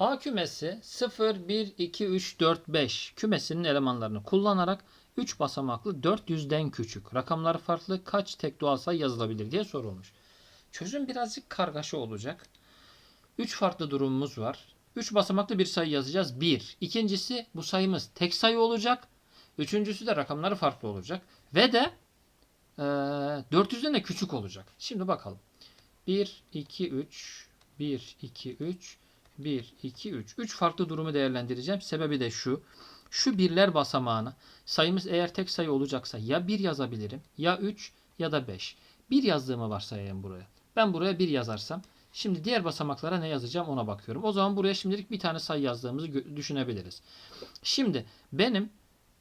A kümesi 0, 1, 2, 3, 4, 5 kümesinin elemanlarını kullanarak 3 basamaklı 400'den küçük rakamları farklı kaç tek doğal sayı yazılabilir diye sorulmuş. Çözüm birazcık kargaşa olacak. 3 farklı durumumuz var. 3 basamaklı bir sayı yazacağız. 1. İkincisi bu sayımız tek sayı olacak. Üçüncüsü de rakamları farklı olacak. Ve de e, 400'den de küçük olacak. Şimdi bakalım. 1, 2, 3, 1, 2, 3, 1, 2, 3. 3 farklı durumu değerlendireceğim. Sebebi de şu. Şu birler basamağına sayımız eğer tek sayı olacaksa ya 1 yazabilirim ya 3 ya da 5. 1 yazdığımı varsayayım buraya. Ben buraya 1 yazarsam şimdi diğer basamaklara ne yazacağım ona bakıyorum. O zaman buraya şimdilik bir tane sayı yazdığımızı düşünebiliriz. Şimdi benim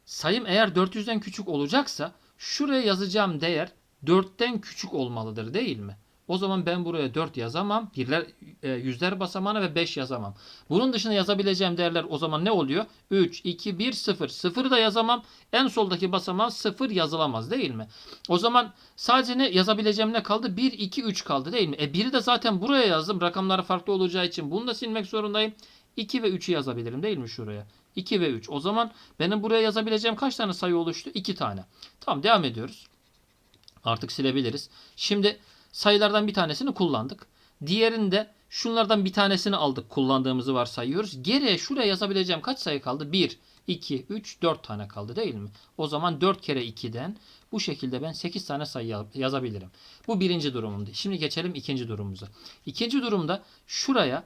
sayım eğer 400'den küçük olacaksa şuraya yazacağım değer 4'ten küçük olmalıdır değil mi? O zaman ben buraya 4 yazamam. Birler, e, yüzler basamağına ve 5 yazamam. Bunun dışında yazabileceğim değerler o zaman ne oluyor? 3, 2, 1, 0. 0'ı da yazamam. En soldaki basamağa 0 yazılamaz değil mi? O zaman sadece ne yazabileceğim ne kaldı? 1, 2, 3 kaldı değil mi? E 1'i de zaten buraya yazdım. Rakamları farklı olacağı için bunu da silmek zorundayım. 2 ve 3'ü yazabilirim değil mi şuraya? 2 ve 3. O zaman benim buraya yazabileceğim kaç tane sayı oluştu? 2 tane. Tamam devam ediyoruz. Artık silebiliriz. Şimdi sayılardan bir tanesini kullandık. Diğerinde şunlardan bir tanesini aldık kullandığımızı varsayıyoruz. Geriye şuraya yazabileceğim kaç sayı kaldı? 1, 2, 3, 4 tane kaldı değil mi? O zaman 4 kere 2'den bu şekilde ben 8 tane sayı ya- yazabilirim. Bu birinci durumumdu. Şimdi geçelim ikinci durumumuza. İkinci durumda şuraya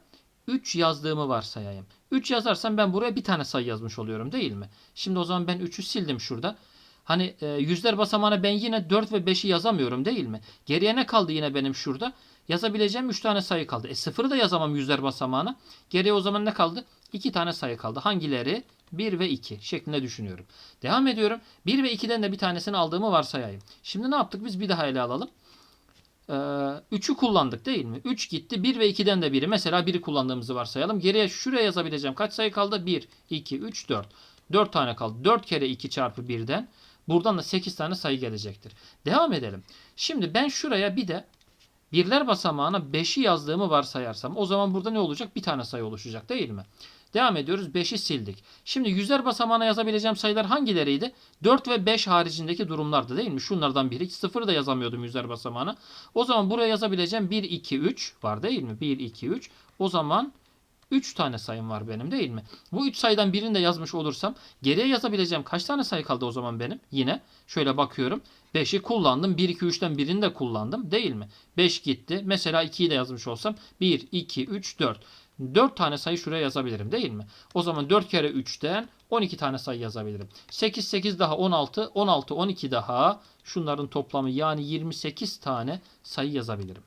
3 yazdığımı varsayayım. 3 yazarsam ben buraya bir tane sayı yazmış oluyorum değil mi? Şimdi o zaman ben 3'ü sildim şurada. Hani e, yüzler basamağına ben yine 4 ve 5'i yazamıyorum değil mi? Geriye ne kaldı yine benim şurada? Yazabileceğim 3 tane sayı kaldı. E sıfırı da yazamam yüzler basamağına. Geriye o zaman ne kaldı? 2 tane sayı kaldı. Hangileri? 1 ve 2 şeklinde düşünüyorum. Devam ediyorum. 1 ve 2'den de bir tanesini aldığımı varsayayım. Şimdi ne yaptık? Biz bir daha ele alalım. 3'ü kullandık değil mi? 3 gitti. 1 ve 2'den de biri. Mesela 1'i kullandığımızı varsayalım. Geriye şuraya yazabileceğim kaç sayı kaldı? 1, 2, 3, 4. 4 tane kaldı. 4 kere 2 çarpı 1'den. Buradan da 8 tane sayı gelecektir. Devam edelim. Şimdi ben şuraya bir de birler basamağına 5'i yazdığımı varsayarsam o zaman burada ne olacak? Bir tane sayı oluşacak değil mi? Devam ediyoruz. 5'i sildik. Şimdi yüzler basamağına yazabileceğim sayılar hangileriydi? 4 ve 5 haricindeki durumlardı değil mi? Şunlardan biri. 0'ı da yazamıyordum yüzler basamağına. O zaman buraya yazabileceğim 1, 2, 3 var değil mi? 1, 2, 3. O zaman 3 tane sayım var benim değil mi? Bu 3 sayıdan birini de yazmış olursam geriye yazabileceğim kaç tane sayı kaldı o zaman benim? Yine şöyle bakıyorum. 5'i kullandım. 1, 2, 3'ten birini de kullandım değil mi? 5 gitti. Mesela 2'yi de yazmış olsam 1, 2, 3, 4. 4 tane sayı şuraya yazabilirim değil mi? O zaman 4 kere 3'ten 12 tane sayı yazabilirim. 8, 8 daha 16, 16, 12 daha şunların toplamı yani 28 tane sayı yazabilirim.